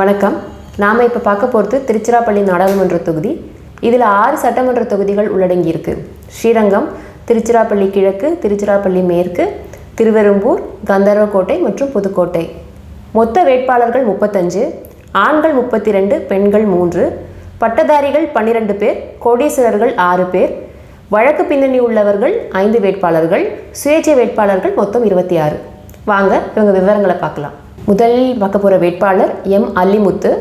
வணக்கம். நாம் இப்போ பார்க்க போகிறது திருச்சிராப்பள்ளி நாடாளுமன்ற தொகுதி. இதில் ஆறு சட்டமன்ற தொகுதிகள் உள்ளடங்கியிருக்கு. ஸ்ரீரங்கம் திருச்சிராப்பள்ளி கிழக்கு திருச்சிராப்பள்ளி மேற்கு திருவெரும்பூர் கந்தர்வக்கோட்டை மற்றும் புதுக்கோட்டை. மொத்த வேட்பாளர்கள் முப்பத்தஞ்சு ஆண்கள் முப்பத்தி ரெண்டு பெண்கள் மூன்று பட்டதாரிகள் பன்னிரெண்டு பேர் கோடீஸ்வரர்கள் ஆறு பேர் வழக்கு பின்னணி உள்ளவர்கள் ஐந்து வேட்பாளர்கள் சுயேட்சை வேட்பாளர்கள் மொத்தம் இருபத்தி ஆறு. வாங்க இவங்க விவரங்களை பார்க்கலாம். முதலில் பார்க்க போகிற வேட்பாளர் எம் அல்லிமுத்து.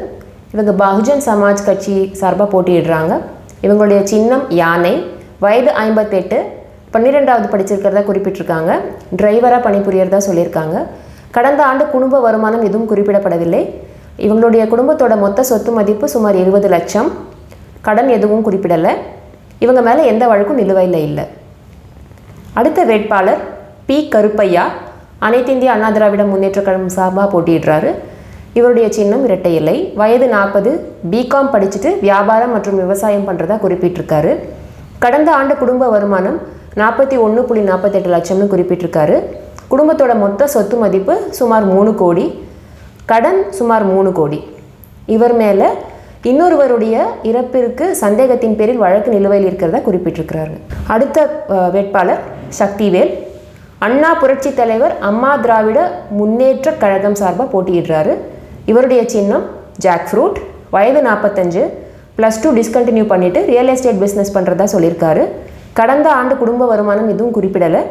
இவங்க பகுஜன் சமாஜ் கட்சி சார்பாக போட்டியிடுறாங்க. இவங்களுடைய சின்னம் யானை. வயது ஐம்பத்தெட்டு. பன்னிரெண்டாவது படிச்சிருக்கிறதா குறிப்பிட்டிருக்காங்க. டிரைவராக பணிபுரியறதா சொல்லியிருக்காங்க. கடந்த ஆண்டு குடும்ப வருமானம் எதுவும் குறிப்பிடப்படவில்லை. இவங்களுடைய குடும்பத்தோட மொத்த சொத்து மதிப்பு சுமார் இருபது லட்சம். கடன் எதுவும் குறிப்பிடலை. இவங்க மேலே எந்த வழக்கும் நிலுவையில் இல்லை. அடுத்த வேட்பாளர் பி கருப்பையா. அனைத்து இந்திய அண்ணா திராவிட முன்னேற்ற கழகம் சார்பாக போட்டியிடுறாரு. இவருடைய சின்னம் இரட்டை இலை வயது நாற்பது பிகாம் படிச்சுட்டு வியாபாரம் மற்றும் விவசாயம் பண்ணுறதா குறிப்பிட்டிருக்காரு. கடந்த ஆண்டு குடும்ப வருமானம் நாற்பத்தி ஒன்று புள்ளி நாற்பத்தெட்டு லட்சம்னு குறிப்பிட்டிருக்காரு. குடும்பத்தோட மொத்த சொத்து மதிப்பு சுமார் மூணு கோடி. கடன் சுமார் மூணு கோடி. இவர் மேலே இன்னொருவருடைய இறப்பிற்கு சந்தேகத்தின் பேரில் வழக்கு நிலுவையில் இருக்கிறதா குறிப்பிட்டிருக்கிறாரு. அடுத்த வேட்பாளர் சக்திவேல். அண்ணா புரட்சி தலைவர் அம்மா திராவிட முன்னேற்ற கழகம் சார்பாக போட்டியிடுறாரு. இவருடைய சின்னம் ஜாக் ஃப்ரூட் வயது நாற்பத்தஞ்சு. ப்ளஸ் டூ டிஸ்கண்டினியூ பண்ணிவிட்டு ரியல் எஸ்டேட் பிஸ்னஸ் பண்ணுறதா சொல்லியிருக்காரு. கடந்த ஆண்டு குடும்ப வருமானம் எதுவும் குறிப்பிடலை.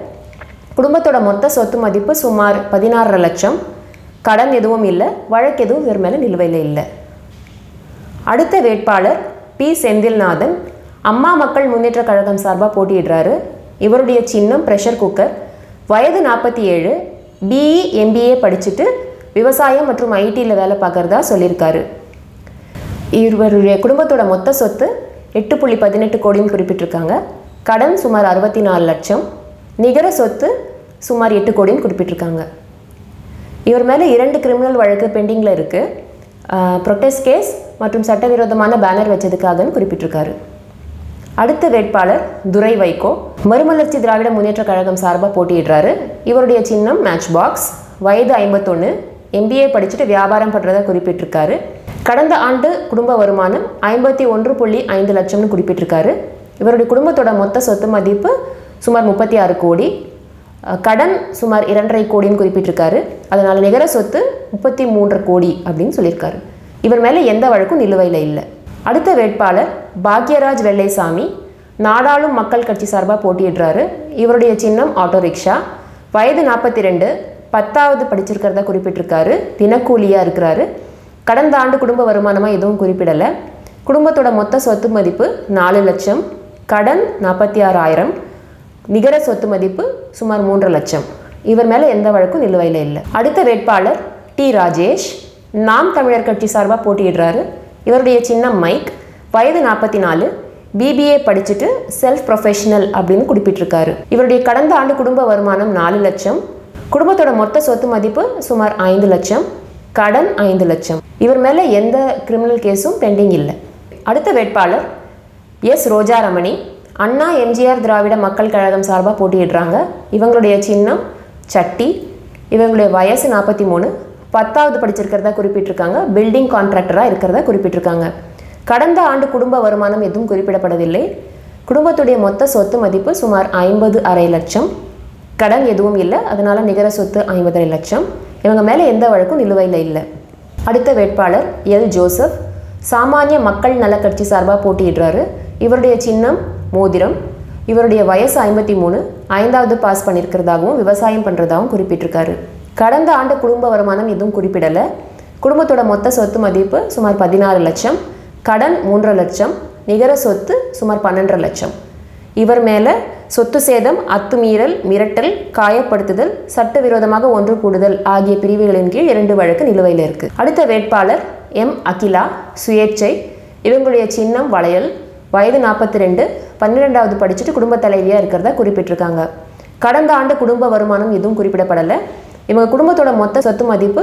குடும்பத்தோட மொத்த சொத்து மதிப்பு சுமார் பதினாறரை லட்சம். கடன் எதுவும் இல்லை. வழக்கு எதுவும் இவர் மேலே நிலுவையில் இல்லை. அடுத்த வேட்பாளர் பி. செந்தில்நாதன். அம்மா மக்கள் முன்னேற்ற கழகம் சார்பாக போட்டியிடுறாரு. இவருடைய சின்னம் ப்ரெஷர் குக்கர் வயது நாற்பத்தி ஏழு பிஇ எம்பிஏ படிச்சுட்டு விவசாயம் மற்றும் ஐடியில் வேலை பார்க்குறதா சொல்லியிருக்காரு. இவருடைய குடும்பத்தோட மொத்த சொத்து எட்டு புள்ளி பதினெட்டு கோடின்னு குறிப்பிட்டிருக்காங்க. கடன் சுமார் அறுபத்தி நாலு லட்சம். நிகர சொத்து சுமார் எட்டு கோடின்னு குறிப்பிட்டிருக்காங்க. இவர் மேலே இரண்டு கிரிமினல் வழக்கு பெண்டிங்கில் இருக்குது ப்ரொட்டஸ்ட் கேஸ் மற்றும் சட்டவிரோதமான பேனர் வச்சதுக்காகன்னு குறிப்பிட்டிருக்காரு. அடுத்த வேட்பாளர் துரை வைகோ. மறுமலர்ச்சி திராவிட முன்னேற்ற கழகம் சார்பாக போட்டியிடுறாரு. இவருடைய சின்னம் மேட்ச் பாக்ஸ் வயது ஐம்பத்தொன்று எம்பிஏ படிச்சுட்டு வியாபாரம் பண்ணுறதா குறிப்பிட்டிருக்காரு. கடந்த ஆண்டு குடும்ப வருமானம் ஐம்பத்தி ஒன்று புள்ளி ஐந்து லட்சம்னு குறிப்பிட்டிருக்காரு. இவருடைய குடும்பத்தோட மொத்த சொத்து மதிப்பு சுமார் முப்பத்தி ஆறு கோடி. கடன் சுமார் இரண்டரை கோடின்னு குறிப்பிட்டிருக்காரு. அதனால் நிகர சொத்து முப்பத்தி மூன்று கோடி அப்படின்னு சொல்லியிருக்காரு. இவர் மேலே எந்த வழக்கும் நிலுவையில் இல்லை. அடுத்த வேட்பாளர் பாக்யராஜ் வெள்ளைசாமி. நாடாளும் மக்கள் கட்சி சார்பாக போட்டியிடுறாரு. இவருடைய சின்னம் ஆட்டோ ரிக்ஷா வயது நாற்பத்தி ரெண்டு பத்தாவது படிச்சிருக்கிறதா குறிப்பிட்டிருக்காரு. தினக்கூலியாக இருக்கிறாரு. கடந்த ஆண்டு குடும்ப வருமானமாக எதுவும் குறிப்பிடலை. குடும்பத்தோட மொத்த சொத்து மதிப்பு நாலு லட்சம். கடன் நாற்பத்தி ஆறாயிரம் நிகர சொத்து மதிப்பு சுமார் மூன்று லட்சம். இவர் மேலே எந்த வழக்கும் நிலுவையில் இல்லை. அடுத்த வேட்பாளர் டி. ராஜேஷ். நாம் தமிழர் கட்சி சார்பாக போட்டியிடுறாரு. இவருடைய சின்னம் மைக் வயது நாற்பத்தி நாலு பிபிஏ படிச்சுட்டு செல்ஃப் ப்ரொஃபஷனல் அப்படின்னு குறிப்பிட்டிருக்காரு. இவருடைய கடந்த ஆண்டு குடும்ப வருமானம் நாலு லட்சம் குடும்பத்தோட மொத்த சொத்து மதிப்பு சுமார் ஐந்து லட்சம் கடன் ஐந்து லட்சம். இவர் மேலே எந்த கிரிமினல் கேஸும் பெண்டிங் இல்லை. அடுத்த வேட்பாளர் எஸ் ரோஜா ரமணி அண்ணா எம்ஜிஆர் திராவிட மக்கள் கழகம் சார்பாக போட்டியிடுறாங்க. இவங்களுடைய சின்னம் சட்டி. இவங்களுடைய வயசு நாற்பத்தி மூணு பத்தாவது படிச்சிருக்கிறதா குறிப்பிட்டிருக்காங்க. பில்டிங் கான்ட்ராக்டராக இருக்கிறதா குறிப்பிட்டிருக்காங்க. கடந்த ஆண்டு குடும்ப வருமானம் எதுவும் குறிப்பிடப்படவில்லை. குடும்பத்துடைய மொத்த சொத்து மதிப்பு சுமார் ஐம்பது அரை லட்சம். கடன் எதுவும் இல்லை. அதனால் நிகர சொத்து ஐம்பதரை லட்சம். இவங்க மேலே எந்த வழக்கும் நிலுவையில் இல்லை. அடுத்த வேட்பாளர் எல். ஜோசப். சாமானிய மக்கள் நலக்கட்சி சார்பாக போட்டியிடுறாரு. இவருடைய சின்னம் மோதிரம். இவருடைய வயசு ஐம்பத்தி மூணு. ஐந்தாவது பாஸ் பண்ணியிருக்கிறதாகவும் விவசாயம் பண்ணுறதாகவும் குறிப்பிட்டிருக்காரு. கடந்த ஆண்டு குடும்ப வருமானம் எதுவும் குறிப்பிடலை. குடும்பத்தோட மொத்த சொத்து மதிப்பு சுமார் பதினாறு லட்சம். கடன் மூன்றரை லட்சம். நிகர சொத்து சுமார் பன்னெண்டரை லட்சம். இவர் மேலே சொத்து சேதம் அத்துமீறல் மிரட்டல் காயப்படுத்துதல் சட்டவிரோதமாக ஒன்று கூடுதல் ஆகிய பிரிவுகளின் கீழ் இரண்டு வழக்கு நிலுவையில் இருக்குது அடுத்த வேட்பாளர் எம். அகிலா சுயேட்சை இவங்களுடைய சின்னம் வளையல் வயது நாற்பத்தி ரெண்டு பன்னிரெண்டாவது படிச்சுட்டு குடும்ப தலைவியாக இருக்கிறதா குறிப்பிட்டிருக்காங்க. கடந்த ஆண்டு குடும்ப வருமானம் எதுவும் குறிப்பிடப்படலை. இவங்க குடும்பத்தோட மொத்த சொத்து மதிப்பு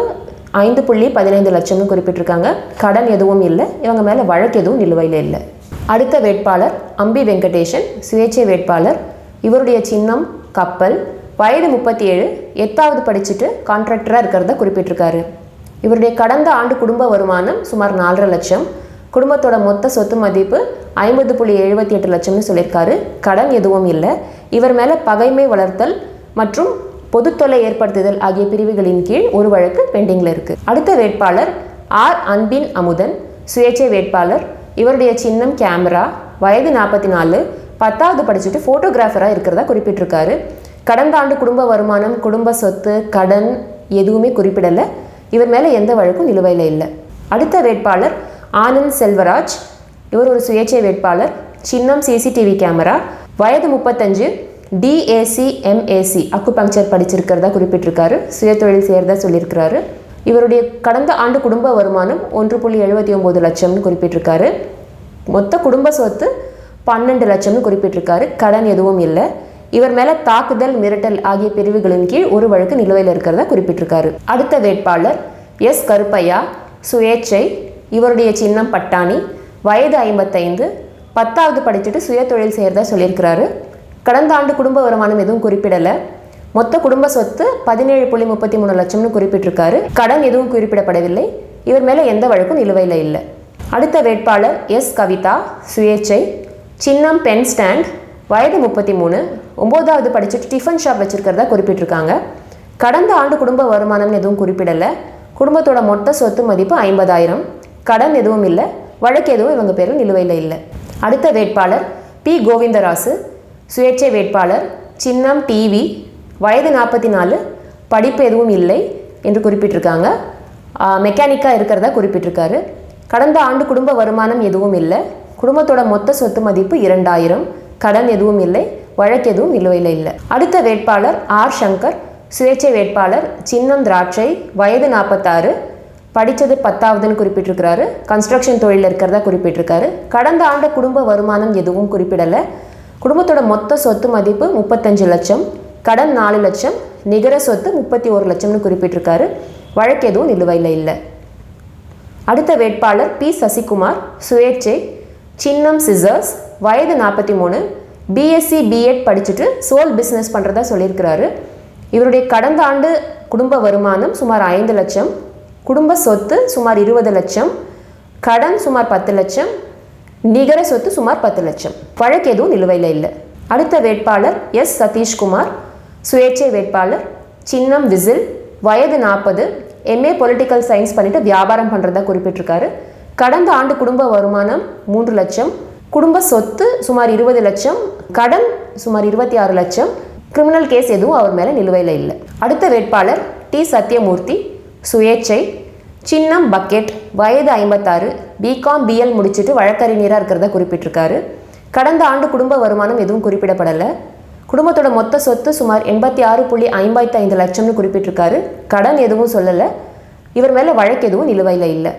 ஐந்து புள்ளி பதினைந்து லட்சம்னு குறிப்பிட்டிருக்காங்க. கடன் எதுவும் இல்லை. இவங்க மேலே வழக்கு எதுவும் நிலுவையில் இல்லை. அடுத்த வேட்பாளர் அம்பி வெங்கடேஷன் சுயேட்சை வேட்பாளர். இவருடைய சின்னம் கப்பல் வயது முப்பத்தி ஏழு எட்டாவது படிச்சுட்டு கான்ட்ராக்டராக இருக்கிறத குறிப்பிட்டிருக்காரு. இவருடைய கடந்த ஆண்டு குடும்ப வருமானம் சுமார் நாலரை லட்சம். குடும்பத்தோட மொத்த சொத்து மதிப்பு ஐம்பது புள்ளி எழுபத்தி எட்டு லட்சம்னு சொல்லியிருக்காரு. கடன் எதுவும் இல்லை. இவர் மேலே பகைமை வளர்த்தல் மற்றும் பொதுத்தொல்லை ஏற்படுத்துதல் ஆகிய பிரிவுகளின் கீழ் ஒரு வழக்கு பெண்டிங்கில் இருக்குது அடுத்த வேட்பாளர் ஆர். அன்பின் அமுதன் சுயேட்சை வேட்பாளர் இவருடைய சின்னம் கேமரா வயது நாற்பத்தி நாலு பத்தாவது படிச்சுட்டு ஃபோட்டோகிராஃபராக இருக்கிறதா குறிப்பிட்டிருக்காரு. கடந்த ஆண்டு குடும்ப வருமானம் குடும்ப சொத்து கடன் எதுவுமே குறிப்பிடலை. இவர் மேலே எந்த வழக்கும் நிலுவையில் இல்லை. அடுத்த வேட்பாளர் ஆனந்த் செல்வராஜ் இவர் ஒரு சுயேட்சை வேட்பாளர் சின்னம் சிசிடிவி கேமரா வயது முப்பத்தஞ்சு டிஏசி எம்ஏசி அக்குபங்சர் படிச்சிருக்கிறதா குறிப்பிட்டிருக்காரு. சுயதொழில் செய்கிறதா சொல்லியிருக்கிறாரு. இவருடைய கடந்த ஆண்டு குடும்ப வருமானம் ஒன்று புள்ளி எழுபத்தி ஒம்பது லட்சம்னு குறிப்பிட்டிருக்காரு. மொத்த குடும்ப சொத்து பன்னெண்டு லட்சம்னு குறிப்பிட்டிருக்காரு. கடன் எதுவும் இல்லை. இவர் மேலே தாக்குதல் மிரட்டல் ஆகிய பிரிவுகளின் கீழ் ஒரு வழக்கு நிலுவையில் இருக்கிறதா குறிப்பிட்டிருக்காரு. அடுத்த வேட்பாளர் எஸ் கருப்பையா சுயேச்சை இவருடைய சின்னம் பட்டாணி வயது ஐம்பத்தைந்து பத்தாவது படிச்சுட்டு சுயதொழில் செய்கிறதா சொல்லியிருக்கிறாரு. கடந்த ஆண்டு குடும்ப வருமானம் எதுவும் குறிப்பிடலை. மொத்த குடும்ப சொத்து பதினேழு புள்ளி முப்பத்தி மூணு லட்சம்னு குறிப்பிட்டிருக்காரு. கடன் எதுவும் குறிப்பிடப்படவில்லை. இவர் மேலே எந்த வழக்கும் நிலுவையில் இல்லை. அடுத்த வேட்பாளர் எஸ். கவிதா சுயேச்சை சின்னம் பென் ஸ்டாண்ட் வயது முப்பத்தி மூணு ஒம்போதாவது படிச்சுட்டு டிஃபன் ஷாப் வச்சுருக்கிறதா குறிப்பிட்டிருக்காங்க. கடந்த ஆண்டு குடும்ப வருமானம் எதுவும் குறிப்பிடலை. குடும்பத்தோட மொத்த சொத்து மதிப்பு ஐம்பதாயிரம். கடன் எதுவும் இல்லை. வழக்கு எதுவும் இவங்க பேரில் நிலுவையில் இல்லை. அடுத்த வேட்பாளர் பி. கோவிந்தராசு சுயேட்சை வேட்பாளர் சின்னம் டிவி வயது நாற்பத்தி நாலு படிப்பு எதுவும் இல்லை என்று குறிப்பிட்டிருக்காங்க. மெக்கானிக்காக இருக்கிறதா குறிப்பிட்டிருக்காரு. கடந்த ஆண்டு குடும்ப வருமானம் எதுவும் இல்லை. குடும்பத்தோட மொத்த சொத்து மதிப்பு இரண்டாயிரம். கடன் எதுவும் இல்லை. வழக்கு எதுவும் நிலுவையில் இல்லை. அடுத்த வேட்பாளர் ஆர் சங்கர் சுயேட்சை வேட்பாளர் சின்னம் திராட்சை வயது நாற்பத்தாறு படித்தது பத்தாவதுன்னு குறிப்பிட்டிருக்கிறாரு. கன்ஸ்ட்ரக்ஷன் தொழிலில் இருக்கிறதா குறிப்பிட்டிருக்காரு. கடந்த ஆண்டு குடும்ப வருமானம் எதுவும் குறிப்பிடலை. குடும்பத்தோட மொத்த சொத்து மதிப்பு முப்பத்தஞ்சு லட்சம். கடன் நாலு லட்சம். நிகர சொத்து முப்பத்தி ஒரு லட்சம்னு குறிப்பிட்டிருக்காரு. வழக்கு எதுவும் நிலுவையில் இல்லை. அடுத்த வேட்பாளர் பி சசிகுமார் சுயேட்சை சின்னம் சிசர்ஸ் வயது நாற்பத்தி மூணு பிஎஸ்சி பிஎட் படிச்சுட்டு சோல் பிஸ்னஸ் பண்ணுறதா சொல்லியிருக்கிறாரு. இவருடைய கடந்த ஆண்டு குடும்ப வருமானம் சுமார் ஐந்து லட்சம். குடும்ப சொத்து சுமார் இருபது லட்சம். கடன் சுமார் பத்து லட்சம். நிகர சொத்து சுமார் பத்து லட்சம். வழக்கு எதுவும் நிலுவையில் இல்லை. அடுத்த வேட்பாளர் எஸ். சதீஷ்குமார் சுயேட்சை வேட்பாளர் சின்னம் விசில் வயது நாற்பது எம்ஏ பொலிட்டிக்கல் சயின்ஸ் பண்ணிட்டு வியாபாரம் பண்ணுறதா குறிப்பிட்டிருக்காரு. கடந்த ஆண்டு குடும்ப வருமானம் மூன்று லட்சம் குடும்ப சொத்து சுமார் இருபது லட்சம் கடன் சுமார் இருபத்தி ஆறு லட்சம் கிரிமினல் கேஸ் எதுவும் அவர் மேலே நிலுவையில் இல்லை. அடுத்த வேட்பாளர் டி. சத்யமூர்த்தி சுயேட்சை சின்னம் பக்கெட் வயது ஐம்பத்தாறு பிகாம் பிஎல் முடிச்சுட்டு வழக்கறிஞராக இருக்கிறத குறிப்பிட்டிருக்காரு. கடந்த ஆண்டு குடும்ப வருமானம் எதுவும் குறிப்பிடப்படலை. குடும்பத்தோட மொத்த சொத்து சுமார் எண்பத்தி ஆறு புள்ளி ஐம்பத்தி ஐந்து லட்சம்னு குறிப்பிட்டிருக்காரு. கடன் எதுவும் சொல்லலை. இவர் மேலே வழக்கு எதுவும் நிலுவையில் இல்லை.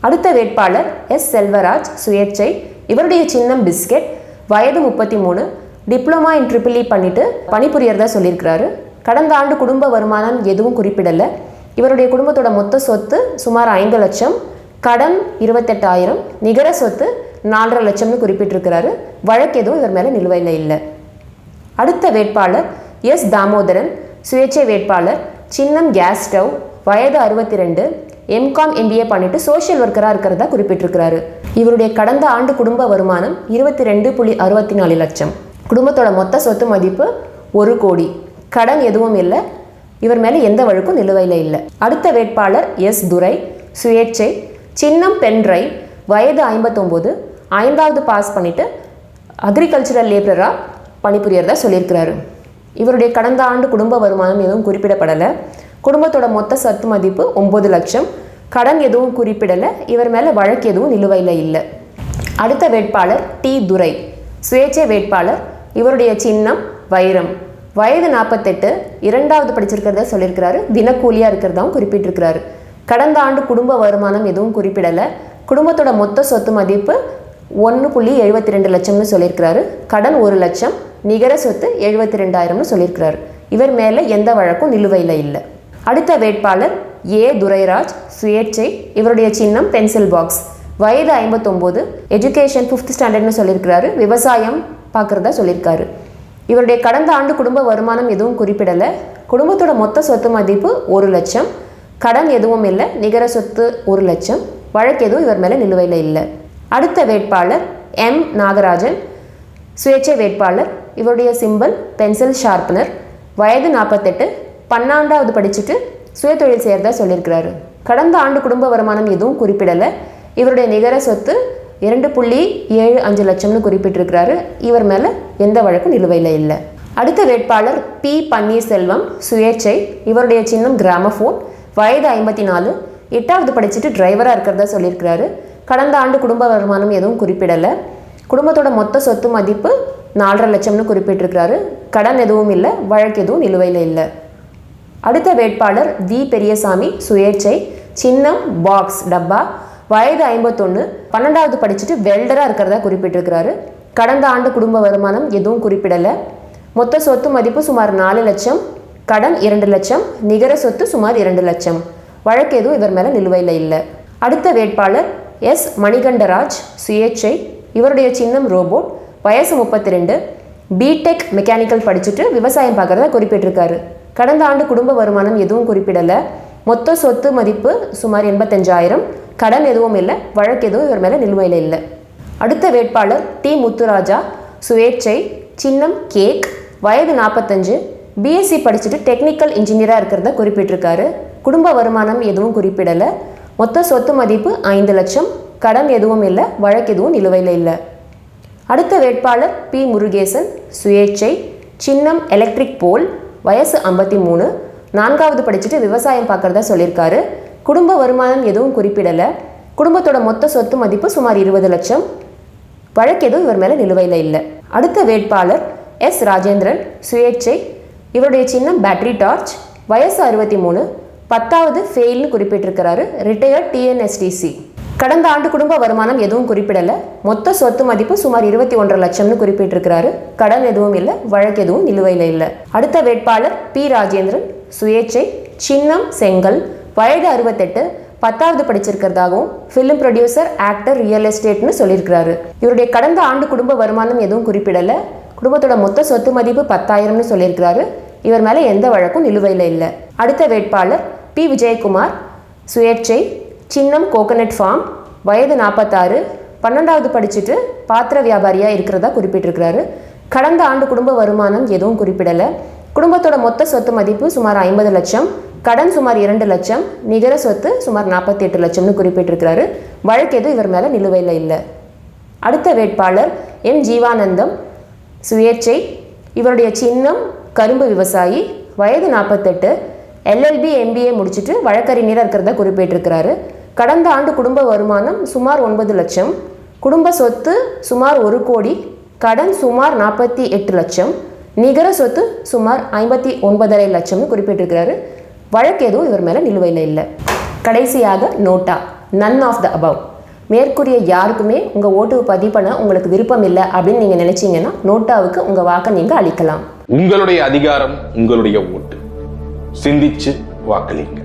அடுத்த வேட்பாளர் எஸ் செல்வராஜ் சுயேட்சை இவருடைய சின்னம் பிஸ்கெட் வயது முப்பத்தி மூணு டிப்ளமா இன் ட்ரிபிள் இ பண்ணிட்டு பணிபுரியறதா சொல்லியிருக்கிறாரு. கடந்த ஆண்டு குடும்ப வருமானம் எதுவும் குறிப்பிடலை. இவருடைய குடும்பத்தோட மொத்த சொத்து சுமார் ஐந்து லட்சம் கடன் இருபத்தெட்டாயிரம் நிகர சொத்து நாலரை லட்சம்னு குறிப்பிட்டிருக்கிறாரு. வழக்கு எதுவும் இவர் மேலே நிலுவையில் இல்லை. அடுத்த வேட்பாளர் எஸ் தாமோதரன் சுயேட்சை வேட்பாளர் சின்னம் கேஸ் ஸ்டவ் வயது அறுபத்தி ரெண்டு எம்காம் எம்பிஏ பண்ணிட்டு சோஷியல் ஒர்க்கராக இருக்கிறதா குறிப்பிட்டிருக்கிறாரு. இவருடைய கடந்த ஆண்டு குடும்ப வருமானம் இருபத்தி ரெண்டு புள்ளி அறுபத்தி நாலு லட்சம். குடும்பத்தோட மொத்த சொத்து மதிப்பு ஒரு கோடி. கடன் எதுவும் இல்லை. இவர் மேலே எந்த வழக்கும் நிலுவையில் இல்லை. அடுத்த வேட்பாளர் எஸ் துரை சுயேட்சை சின்னம் பென்ட்ரை வயது ஐம்பத்தொம்போது ஐந்தாவது பாஸ் பண்ணிவிட்டு அக்ரிகல்ச்சரல் லேபரராக பணிபுரியறதா சொல்லியிருக்கிறாரு. இவருடைய கடந்த ஆண்டு குடும்ப வருமானம் எதுவும் குறிப்பிடப்படலை. குடும்பத்தோட மொத்த சத்து மதிப்பு ஒம்பது லட்சம். கடன் எதுவும் குறிப்பிடலை. இவர் மேலே வழக்கு எதுவும் நிலுவையில் இல்லை. அடுத்த வேட்பாளர் டி துரை சுயேட்சை வேட்பாளர் இவருடைய சின்னம் வைரம். வயது நாற்பத்தெட்டு இரண்டாவது படிச்சிருக்கிறத சொல்லியிருக்கிறாரு. தினக்கூலியாக இருக்கிறதாவும் குறிப்பிட்டிருக்கிறாரு. கடந்த ஆண்டு குடும்ப வருமானம் எதுவும் குறிப்பிடலை. குடும்பத்தோட மொத்த சொத்து மதிப்பு ஒன்று புள்ளி எழுபத்தி ரெண்டு லட்சம்னு சொல்லியிருக்கிறாரு. கடன் ஒரு லட்சம் நிகர சொத்து எழுபத்தி ரெண்டாயிரம்னு சொல்லியிருக்கிறாரு. இவர் மேலே எந்த வழக்கும் நிலுவையில் இல்லை. அடுத்த வேட்பாளர் ஏ. துரைராஜ் சுயேட்சை இவருடைய சின்னம் பென்சில் பாக்ஸ். வயது ஐம்பத்தொம்போது எஜுகேஷன் ஃபிஃப்த் ஸ்டாண்டர்ட்னு சொல்லியிருக்கிறாரு. விவசாயம் பார்க்குறதா சொல்லியிருக்காரு. இவருடைய கடந்த ஆண்டு குடும்ப வருமானம் எதுவும் குறிப்பிடலை. குடும்பத்தோட மொத்த சொத்து மதிப்பு ஒரு லட்சம். கடன் எதுவும் இல்லை. நிகர சொத்து ஒரு லட்சம். வழக்கு எதுவும் இவர் மேலே நிலுவையில் இல்லை. அடுத்த வேட்பாளர் எம். நாகராஜன். சுயேட்சை வேட்பாளர். இவருடைய சிம்பல் பென்சில் ஷார்ப்னர். வயது நாற்பத்தெட்டு பன்னாண்டாவது படிச்சுட்டு சுயதொழில் செய்கிறதா சொல்லியிருக்கிறாரு. கடந்த ஆண்டு குடும்ப வருமானம் எதுவும் குறிப்பிடலை. இவருடைய நிகர சொத்து இரண்டு புள்ளி ஏழு அஞ்சு லட்சம்னு குறிப்பிட்டிருக்கிறாரு. இவர் மேலே எந்த வழக்கும் நிலுவையில் இல்லை. அடுத்த வேட்பாளர் பி. பன்னீர்செல்வம் சுயேட்சை இவருடைய சின்னம் கிராமஃபோன் வயது ஐம்பத்தி நாலு எட்டாவது படிச்சுட்டு டிரைவராக இருக்கிறதா சொல்லியிருக்கிறாரு. கடந்த ஆண்டு குடும்ப வருமானம் எதுவும் குறிப்பிடலை. குடும்பத்தோட மொத்த சொத்து மதிப்பு நாலரை லட்சம்னு குறிப்பிட்டிருக்கிறாரு. கடன் எதுவும் இல்லை வழக்கு எதுவும் நிலுவையில் இல்லை. அடுத்த வேட்பாளர் வி. பெரியசாமி சுயேட்சை சின்னம் பாக்ஸ் டப்பா. வயது ஐம்பத்தொன்று பன்னெண்டாவது படிச்சுட்டு வெல்டராக இருக்கிறதா குறிப்பிட்டிருக்கிறாரு. கடந்த ஆண்டு குடும்ப வருமானம் எதுவும் குறிப்பிடலை. மொத்த சொத்து மதிப்பு சுமார் நாலு லட்சம் கடன் இரண்டு லட்சம் நிகர சொத்து சுமார் இரண்டு லட்சம். வழக்கு எதுவும் இவர் மேலே நிலுவையில் இல்லை. அடுத்த வேட்பாளர் எஸ். மணிகண்டராஜ் சுயேட்சை. இவருடைய சின்னம் ரோபோட். வயசு முப்பத்தி ரெண்டு பிடெக் மெக்கானிக்கல் படிச்சுட்டு விவசாயம் பார்க்குறதா குறிப்பிட்டிருக்காரு. கடந்த ஆண்டு குடும்ப வருமானம் எதுவும் குறிப்பிடலை. மொத்த சொத்து மதிப்பு சுமார் எண்பத்தஞ்சாயிரம். கடன் எதுவும் இல்லை. வழக்கு எதுவும் இவர் மேலே நிலுவையில் இல்லை. அடுத்த வேட்பாளர் டி. முத்துராஜா. சுயேட்சை சின்னம் கேக் வயது நாற்பத்தஞ்சு பிஎஸ்சி படிச்சுட்டு டெக்னிக்கல் இன்ஜினியராக இருக்கிறத குறிப்பிட்டிருக்காரு. குடும்ப வருமானம் எதுவும் குறிப்பிடலை. மொத்த சொத்து மதிப்பு ஐந்து லட்சம். கடன் எதுவும் இல்லை. வழக்கு எதுவும் நிலுவையில் இல்லை. அடுத்த வேட்பாளர் பி. முருகேசன். சுயேட்சை சின்னம் எலக்ட்ரிக் போல் வயசு ஐம்பத்தி மூணு. நான்காவது படிச்சுட்டு விவசாயம் பார்க்குறதா சொல்லியிருக்காரு. குடும்ப வருமானம் எதுவும் குறிப்பிடலை. குடும்பத்தோட மொத்த சொத்து மதிப்பு சுமார் இருபது லட்சம். வழக்கு எதுவும் இவர் மேலே நிலுவையில் இல்லை. அடுத்த வேட்பாளர் எஸ் ராஜேந்திரன் சுயேட்சை. இவருடைய சின்னம் பேட்டரி டார்ச். வயசு அறுபத்தி மூணு பத்தாவது ஃபெயில்னு குறிப்பிட்டிருக்கிறாரு ரிட்டையர்ட் டிஎன்எஸ்டிசி கடந்த ஆண்டு குடும்ப வருமானம் எதுவும் குறிப்பிடலை. மொத்த சொத்து மதிப்பு சுமார் இருபத்தி ஒன்றரை லட்சம்னு குறிப்பிட்டிருக்கிறாரு. கடன் எதுவும் இல்லை. வழக்கு எதுவும் நிலுவையில் இல்லை. அடுத்த வேட்பாளர் பி ராஜேந்திரன் சுயேட்சை சின்னம் செங்கல் வயது அறுபத்தெட்டு பத்தாவது படிச்சிருக்கிறதாகவும் ஃபிலிம் ப்ரொடியூசர் ஆக்டர் ரியல் எஸ்டேட்னு சொல்லியிருக்கிறாரு. இவருடைய கடந்த ஆண்டு குடும்ப வருமானம் எதுவும் குறிப்பிடலை. குடும்பத்தோட மொத்த சொத்து மதிப்பு பத்தாயிரம்னு சொல்லியிருக்கிறாரு. இவர் மேலே எந்த வழக்கும் நிலுவையில் இல்லை. அடுத்த வேட்பாளர் பி. விஜயகுமார். சுயேட்சை சின்னம் கோகனட் ஃபார்ம் வயது நாற்பத்தாறு பன்னெண்டாவது படிச்சுட்டு பாத்திர வியாபாரியாக இருக்கிறதா குறிப்பிட்டிருக்கிறாரு. கடந்த ஆண்டு குடும்ப வருமானம் எதுவும் குறிப்பிடலை. குடும்பத்தோட மொத்த சொத்து மதிப்பு சுமார் ஐம்பது லட்சம் கடன் சுமார் இரண்டு லட்சம் நிகர சொத்து சுமார் நாற்பத்தி எட்டு லட்சம்னு குறிப்பிட்டிருக்கிறாரு. வழக்கு எதுவும் இவர் மேலே நிலுவையில் இல்லை. அடுத்த வேட்பாளர் எம். ஜீவானந்தம். சுயேட்சை. இவருடைய சின்னம் கரும்பு விவசாயி. வயது நாற்பத்தெட்டு எல்எல்பி எம்பிஏ முடிச்சுட்டு வழக்கறிஞராக இருக்கிறத குறிப்பிட்டிருக்கிறாரு. கடந்த ஆண்டு குடும்ப வருமானம் சுமார் ஒன்பது லட்சம். குடும்ப சொத்து சுமார் ஒரு கோடி. கடன் சுமார் நாற்பத்தி எட்டு லட்சம். நிகர சொத்து சுமார் ஐம்பத்தி ஒன்பதரை லட்சம்னு குறிப்பிட்டிருக்கிறாரு. வழக்கு எதுவும் இவர் மேலே நிலுவையில் இல்லை. கடைசியாக NOTA none of the above மேற்கூறிய யாருக்குமே உங்கள் ஓட்டு பதிவு பண்ண உங்களுக்கு விருப்பம் இல்லை அப்படின்னு நீங்கள் நினைச்சீங்கன்னா நோட்டாவுக்கு உங்கள் வாக்கை நீங்கள் அளிக்கலாம். உங்களுடைய அதிகாரம் உங்களுடைய ஓட்டு. சிந்திச்சு வாக்களிங்க.